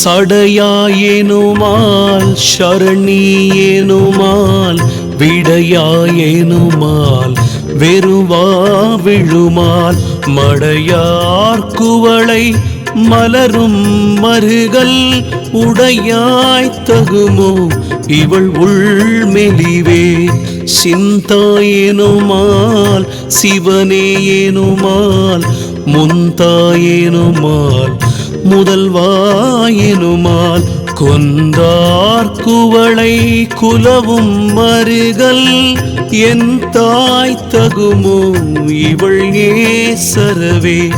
சடையாயேனுமால் சரணியேனுமால் விடையாயேனுமால் வெறுவா விழுமால் மடையார் குவளை மலரும் மருகல் உடையாய் தகுமோ? இவள் உள்மெலிவே சிந்தாயேனுமால் சிவனேயேனுமால் முந்தாயேனுமால் முதல்வாயினுமால் கொந்தார் குவளை குலவும் மருகல். என் தாய் தகுமோ இவள் ஏ சரவே.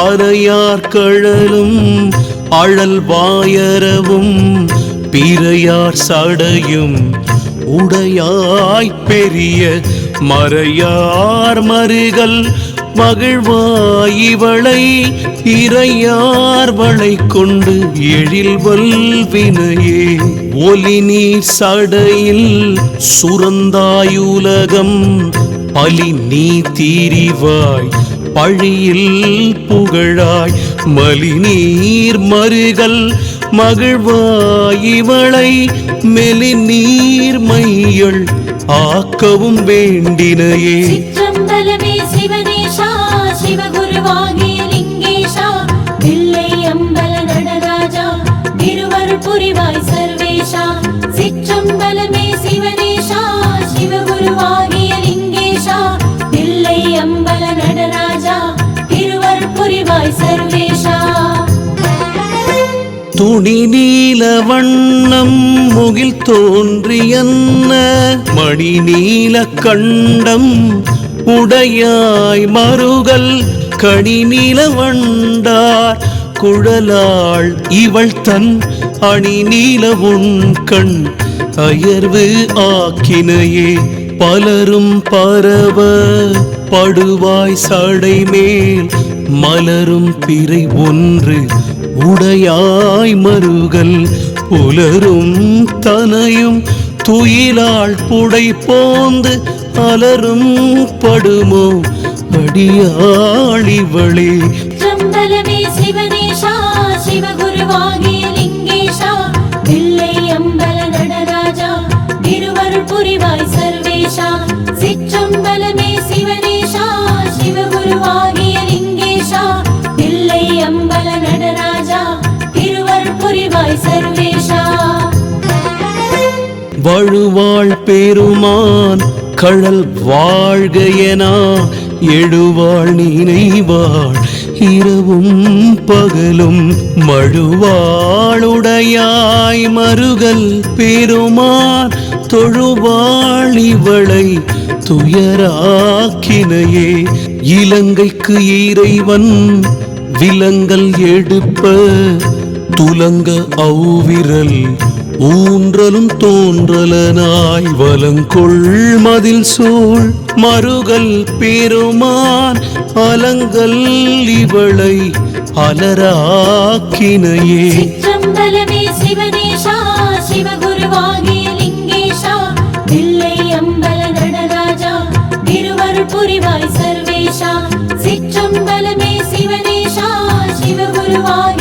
அறையார் கழலும் அழல் வாயரவும் பிறையார் சடையும் உடையாய் பெரிய மறையார் மருகல் மகிழ்வாயிவளை இறையார் வளை கொண்டு எழில் வல்வினையே. ஒலி நீர் சடையில் சுரந்தாயுலகம் பலி நீ தீரிவாய் பழியில் புகழாய் மலிநீர் மருகல் மகிழ்வாயிவளை மெலிநீர் மையள் ஆக்கவும் வேண்டினையே. சிவனேஷா சிவகுருவாகிய லிங்கேஷா தில்லை புரிவாய் சர்வேஷா சிற்றம்பலமே சிவனேஷா சிவகுருவாகிய லிங்கேஷா துணி நீல வண்ணம் முகில் தோன்றியன்ன மணி நீல கண்டம் உடையாய் மருகல் கனி நீல வண்டார். குழலாள் இவள் தன் அணி நீல உன் கண் அயர்வு ஆக்கினையே பலரும் பரவ படுவாய் சடை மேல் மலரும் பிறை ஒன்று உடையாய் மருகல் உலரும் தனையும் துயிலாள் புடை போந்து அலரும் படுமோ? அடியாளிவளே சம்பலமே சிவனேஷா சிவகுருவாகிய லிங்கேஷா பிள்ளை வழுவாள் பெருமான் கழல் வாழ்க எனா எழுவாள் நினைவாள் இரவும் பகலும் மழுவாளுடையாய் மருகல் பெருமான் தொழுவாள் இவளை துயராக்கினையே. இலங்கைக்கு இறைவன் விலங்கல் எடுப்ப துலங்க அவ்விரல் ஊன்றலும் தோன்றலனாய் வலங்கொள் மதில் சூழ் மருகல் பெருமான் அலங்கல் இவளை அலராக்கினையே. புரிவாய் சர்வேஷா. சிற்றம்பலமே சிவனேஷா சிவகுருவாய்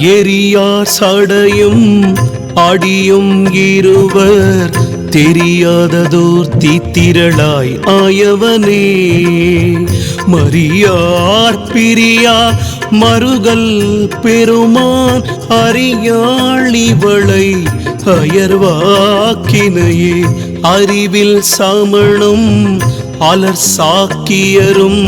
எரியார் சடையும் அடியும் இருவர் தெரியாததோர் தீத்திரளாய் ஆயவனே. மரியார் பிரியா மருகல் பெருமான் அறியாழிவளை அயர்வாக்கினையே. அறிவில் சமணம் அலர் சாக்கியரும்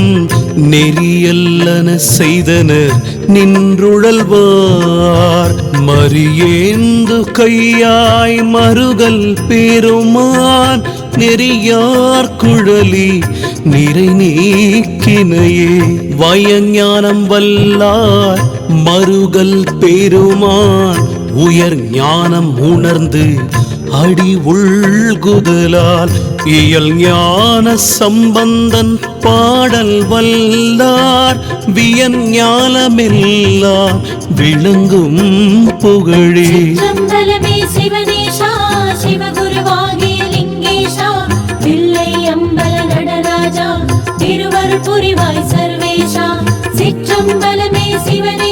நெறியல்லன செய்தனர் நின்றுழல்வார். மறியேந்து கையாய் மருகல் பெருமான் நெறியார் குழலி நிறை நீக்கினையே. வயஞானம் வல்லார் மருகல் பெருமான் உயர் ஞானம் உணர்ந்து அடி உள்குதலால் இயல் ஞான சம்பந்தன் பாடல் வல்லார். வியன் ஞானமெல்லாம் விளங்கும் புகழே. சிற்றம்பலமே சிவனேஷா சிவகுருவாகிய புரிவாய் சர்வேஷா. சிற்றம்பலமே சிவனே